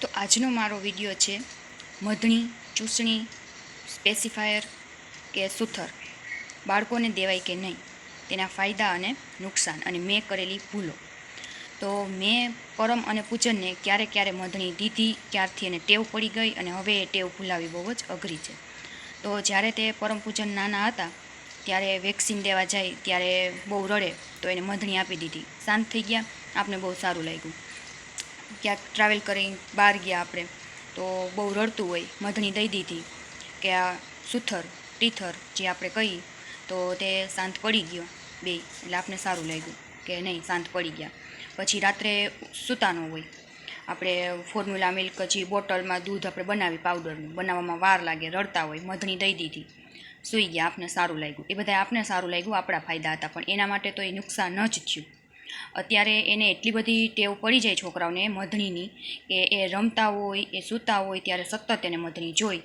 તો આજનો મારો વીડિયો છે મધણી, ચૂસણી, સ્પેસિફાયર કે સુથર. બાળકોને દેવાય કે નહીં, તેના ફાયદા અને નુકસાન, અને મેં કરેલી ભૂલો. તો મેં પરમ અને પૂજનને ક્યારે ક્યારે મધણી દીધી, ક્યારથી એને ટેવ પડી ગઈ, અને હવે એ ટેવ ભૂલાવી બહુ જ અઘરી છે. તો જ્યારે તે પરમ પૂજન નાના હતા, ત્યારે વેક્સિન દેવા જાય, ત્યારે બહુ રડે, તો એને મધણી આપી દીધી. શાંત થઈ ગયા, આપને બહુ સારું લાગ્યું. ક્યાંક ટ્રાવેલ કરી બહાર ગયા આપણે, તો બહુ રડતું હોય, મધણી દઈ દીધી કે આ સુથર, ટીથર જે આપણે કહીએ, તો તે શાંત પડી ગયો. બે, એટલે આપને સારું લાગ્યું કે નહીં, શાંત પડી ગયા. પછી રાત્રે સૂતાનો હોય. આપણે ફોર્મ્યુલા મિલ્ક જે બોટલમાં દૂધ આપણે બનાવી પાવડરનું બનાવવામાં વાર લાગે, રડતા હોય, મધણી દઈ દીધી. સૂઈ ગયા, આપને સારું લાગ્યું. એ બધા આપને સારું લાગ્યું, આપણા ફાયદા હતા. પણ એના માટે તો એ નુકસાન જ થયું. અત્યારે એને એટલી બધી ટેવ પડી જાય છોકરાઓને મધણીની કે એ રમતા હોય, એ સૂતા હોય, ત્યારે સતત એને મધણી જોઈ.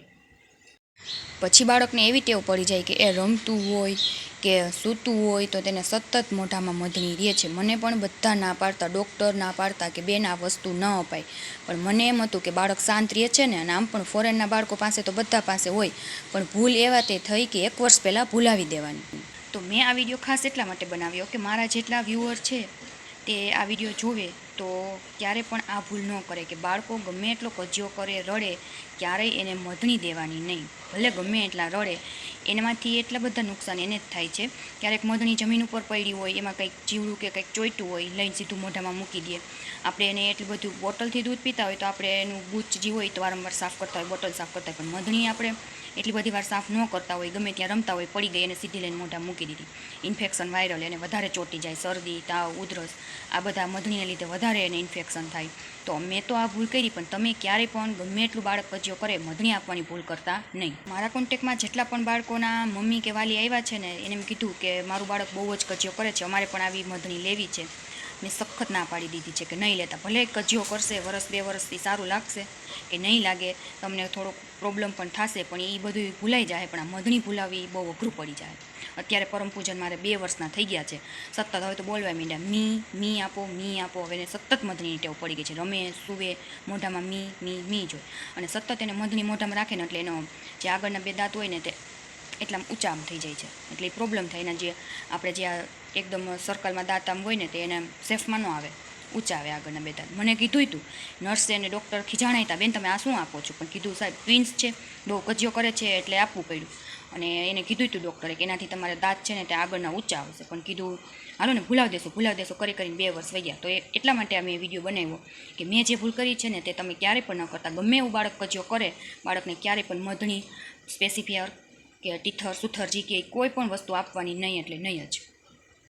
પછી બાળકને એવી ટેવ પડી જાય કે એ રમતું હોય કે સૂતું હોય તો તેને સતત મોઢામાં મધણી રહે છે. મને પણ બધા ના પાડતા ડૉક્ટર ના પાડતા કે બેન આ વસ્તુ ન અપાય. પણ મને એમ હતું કે બાળક શાંત રહે છે ને અને આમ પણ ફોરેનના બાળકો પાસે તો બધા પાસે હોય. પણ ભૂલ એવા તે થઈ કે એક વર્ષ પહેલાં ભૂલાવી દેવાની. તો મેં આ વીડિયો ખાસ એટલા માટે બનાવ્યો કે મારા જેટલા વ્યૂઅર છે તે આ વીડિયો જોવે તો ક્યારે પણ આ ભૂલ ન કરે કે બાળકો ગમે એટલો કજિયો કરે, રડે, ક્યારેય એને મધણી દેવાની નહીં. ભલે ગમે એટલા રડે, એનામાંથી એટલા બધા નુકસાન એને જ થાય છે. ક્યારેક મધણી જમીન ઉપર પડી હોય, એમાં કંઈક જીવડું કે કંઈક ચોઈટું હોય, લઈને સીધું મોઢામાં મૂકી દે. આપણે એને એટલું બધું બોટલથી દૂધ પીતા હોય તો આપણે એનું બૂચ જે હોય તો વારંવાર સાફ કરતા હોય, બોટલ સાફ કરતા હોય. પણ મધણી આપણે એટલી બધી વાર સાફ ન કરતા હોય, ગમે ત્યાં રમતા હોય, પડી ગઈ એને સીધી લઈને મોઢા મૂકી દીધી. ઇન્ફેક્શન વાયરલ, એને વધારે ચોંટી જાય, શરદી, તાવ, ઉધરસ, આ બધા મધણીને લીધે વધારે એને ઇન્ફેક્શન થાય. તો મેં તો આ ભૂલ કરી, પણ તમે ક્યારેય પણ ગમે એટલું બાળક પચ્યો કરે, મધણી આપવાની ભૂલ કરતા નહીં. મારા કોન્ટેક્ટમાં જેટલા પણ બાળકોના મમ્મી કે વાલી આવ્યા છે ને, એને મેં કીધું કે મારું બાળક બહુ જ કચિયો કરે છે, અમારે પણ આવી મધણી લેવી છે. મેં સખત ના પાડી દીધી છે કે નહીં લેતા. ભલે કજિયો કરશે, વરસ બે વરસથી સારું લાગશે કે નહીં લાગે, તમને થોડોક પ્રોબ્લેમ પણ થશે, પણ એ બધું ભૂલાઈ જાય. પણ આ મધણી ભૂલાવી બહુ અઘરું પડી જાય. અત્યારે પરમ પૂજન મારે બે વર્ષના થઈ ગયા છે. સતત હવે તો બોલવા માંડ્યા મી મી આપો મી આપો. હવે એને સતત મધણીની ટેવ પડી ગઈ છે. રમે, સુવે, મોઢામાં મી મી મી જોઈ અને સતત એને મધણી મોઢામાં રાખે ને એટલે એનો જે આગળના બે દાંત હોય ને તે એટલા ઊંચા થઈ જાય છે. એટલે એ પ્રોબ્લેમ થાય એના જે આપણે જે એકદમ સર્કલમાં દાંત આમ હોય ને તે એને સેફમાં ન આવે. ઊંચા આવે આગળના બે દાંત મને કીધું હતું નર્સે અને ડૉક્ટર ખીજાણાય હતા બેન, તમે આ શું આપો છો? પણ કીધું, સાહેબ ટ્વિન્સ છે. બહુ કજિયો કરે છે એટલે આપવું પડ્યું. અને એને કીધું હતું ડૉક્ટરે કે એનાથી તમારા દાંત છે ને તે આગળના ઊંચા આવશે પણ કીધું, હાલો ને, ભૂલાવ દેશો ભૂલાવ દેશો. કરી કરીને બે વર્ષ વહી ગયા તો એ એટલા માટે આ મેં વીડિયો બનાવ્યો કે મેં જે ભૂલ કરી છે ને તે તમે ક્યારેય પણ ન કરતા. ગમે એવું બાળક કજિયો કરે, બાળકને ક્યારેય પણ મધણી સ્પેસિફિયર કે ટીથર સુથર જી કે કોઈ પણ વસ્તુ આપવાની નહીં એટલે નહીં જ.